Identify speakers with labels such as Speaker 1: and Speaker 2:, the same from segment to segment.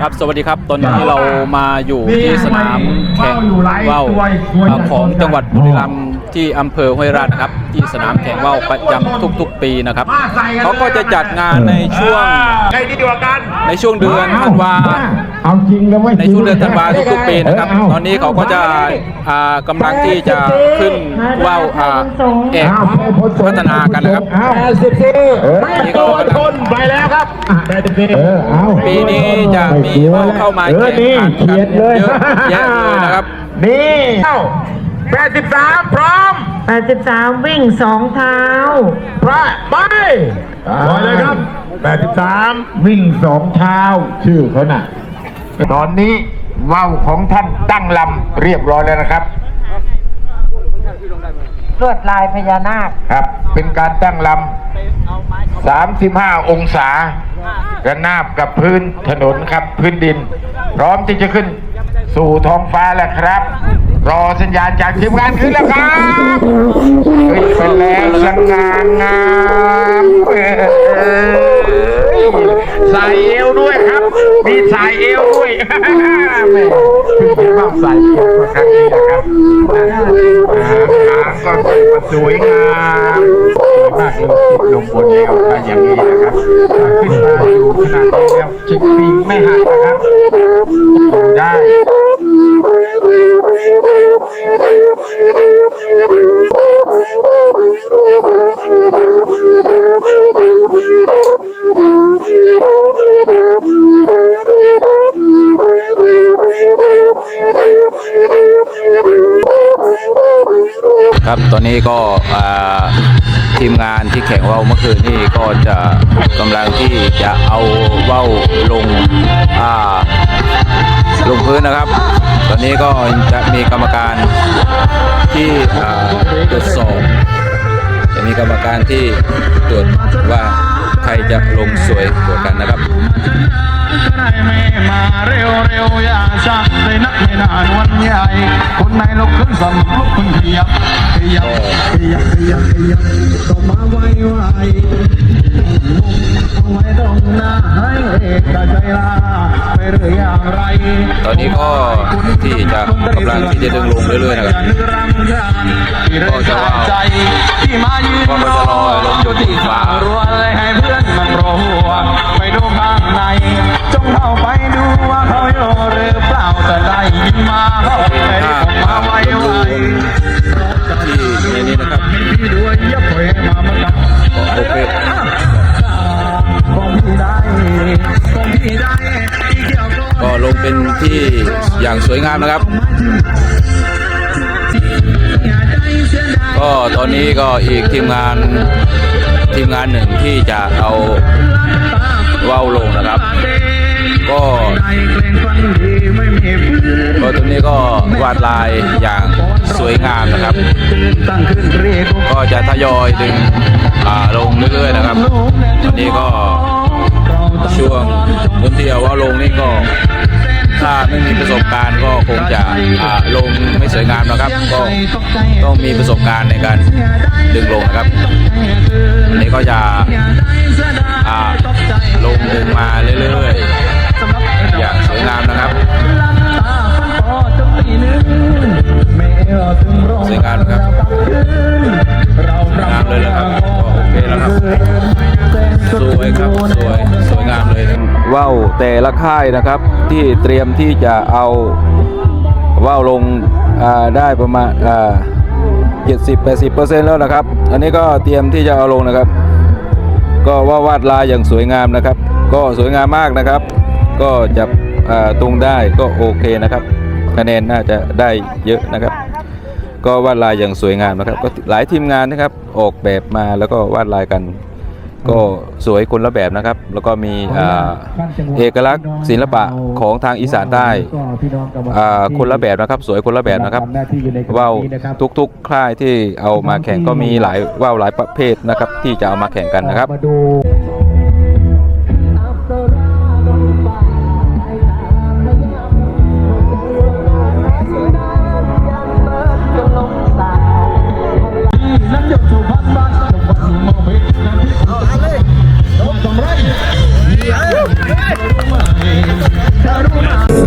Speaker 1: ครับสวัสดีครับ ตอนนี้เรามาอยู่ที่สนามแข่งว่าวเอ่อของจังหวัดบุรีรัมย์ ที่อำเภอห้วยราชนะครับ ที่สนามแข่งว่าวประจำทุกๆปีนะครับเขาก็จะจัดงานในช่วง
Speaker 2: ใครดีกว่ากัน
Speaker 1: ในช่วงเดือนธันวา
Speaker 3: เอาจริงแล้วไม่
Speaker 1: ในช่วงเดือนธันวาทุกๆปีนะครับ ตอนนี้เขาก็จะอ่ากำลังที่จะขึ้นว่าวอ่าเอกพัฒนากันนะครับ
Speaker 3: เอา
Speaker 2: แปดสิบสี่
Speaker 1: นี่ก็
Speaker 2: ตัวชนไปแล้วครับแปดสิบสี่
Speaker 3: เออเอา
Speaker 1: ปีนี้จะมีว่าวเข้ามา
Speaker 3: เออ
Speaker 1: แข่ง
Speaker 3: นี่
Speaker 1: ขัน
Speaker 3: เขียนเลย
Speaker 1: เยอะแยะเลยนะครับ
Speaker 2: นี่ แปดสิบสามพร้อม
Speaker 4: 83 วิ่งสองเท้า
Speaker 2: พระไปปล่อยเลยครับแปดสิบสาม
Speaker 3: วิ่งสองเท้าชื่อเขาน่ะ ตอนนี้ว่าวของท่านตั้งลำเรียบร้อยแล้วนะครับ
Speaker 4: ลวดลายพญานาค
Speaker 3: ครับ เป็นการตั้งลำ 35 องศาระนาบกับพื้นถนนครับพื้นดิน พร้อมที่จะขึ้นสู่ท้องฟ้าแล้วครับ รอสัญญาณจากทีมงานขึ้นแล้วครับขึ้นไปแล้วสง่างามสายเอวด้วยครับ มีสายเอวด้วยแม่เพิ่งเห็นว่าสายเอวครั้งนี้นะครับหางก็สวยงามสวยมากเลยติดลงบนเอวอย่างนี้นะครับขึ้นมาอยู่ขนาดนี้แล้วจิกปีกไม่หักนะครับอยู่ได้
Speaker 1: ครับตอนนี้ก็ทีมงานที่แข่งว่าวเมื่อคืนนี่ก็จะกำลังที่จะเอาว่าวลงอ่า ลงพื้นนะครับ ตอนนี้ก็จะมีกรรมการที่ตรวจสอบจะมีกรรมการที่ตรวจว่าใครจะลงสวยกว่ากันนะครับ
Speaker 5: ได้ไม่มาเร็วเร็วอย่าช้าเลยนักไม่นานวันใหญ่คนในลุกขึ้นสำลุกขึ้นขยับขยับขยับขยับขยับต้องมาไวไว ไว้ตรงหน้าให้เอกใจลาไปหรืออย่างไร
Speaker 1: ตอนนี้ก็ที่จะกำลังที่จะดึงลงเรื่อยๆนะครับก็จะว่า
Speaker 5: ใจที่มายืน
Speaker 1: ก็มันจะลอยลงอยู่ที่ฟ้า
Speaker 5: รัวเลยให้เพื่อนมันรอหัวไปดูข้างในจงเข้าไป
Speaker 1: ที่
Speaker 5: อย่าง
Speaker 1: สวยงามนะครับ ก็ตอนนี้ก็อีกทีมงานทีมงานหนึ่งที่จะเอาว่าวลงนะครับ ก็
Speaker 5: ใจเกรงฟังดีไม่มีเพื่อน
Speaker 1: ก็ตรงนี้ก็วาดลายอย่างสวยงามนะครับ
Speaker 5: ก็
Speaker 1: จะทยอยดึงลงเรื่อยๆนะครับตอนนี้ก็ช่วงคนที่เอาว่าวลงนี่ก็ ถ้าไม่มีประสบการณ์ก็คงจะอ่าลงไม่สวยงามนะครับ ก็ต้องมีประสบการณ์ในการดึงลงนะครับอันนี้ก็จะอ่าลงดึงมาเรื่อยๆ อย่างสวยงามนะครับสวยงามนะครับสวยงามเลยนะครับโอเคแล้วครับสวยครับสวย งามเลยว่าวแต่ละค่ายนะครับที่เตรียมที่จะเอาว่าวลงได้ประมาณอ่า70 80เปอร์เซ็นต์แล้วนะครับ อันนี้ก็เตรียมที่จะเอาลงนะครับ ก็ว่าวาดลายอย่างสวยงามนะครับ ก็สวยงามมากนะครับ ก็จะอ่าตรงได้ก็โอเคนะครับ คะแนนน่าจะได้เยอะนะครับ ก็วาดลายอย่างสวยงามนะครับ ก็หลายทีมงานนะครับออกแบบมาแล้วก็วาดลายกัน ก็สวยคนละแบบนะครับ แล้วก็มีอ่าเอกลักษณ์ศิลปะของทางอีสานใต้อ่าคนละแบบนะครับ สวยคนละแบบนะครับว่าวทุกๆค่ายที่เอามาแข่งก็มีหลายว่าวหลายประเภทนะครับ ที่จะเอามาแข่งกันนะครับ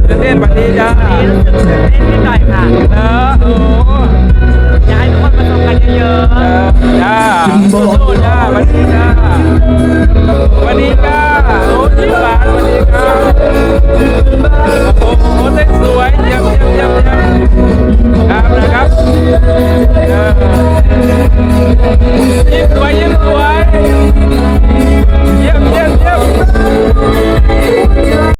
Speaker 3: ตื่
Speaker 1: นเต้นวันนี้จ้า
Speaker 3: ตื่นเต้นนิดห
Speaker 1: น่อยค่ะเอ
Speaker 6: อโอ้ย้ายทุกคนมาทำกันเยอะ
Speaker 1: ๆจ้าสู้ๆจ้าวันนี้จ้าวันนี้จ้าโอ้ยหวานวันนี้จ้า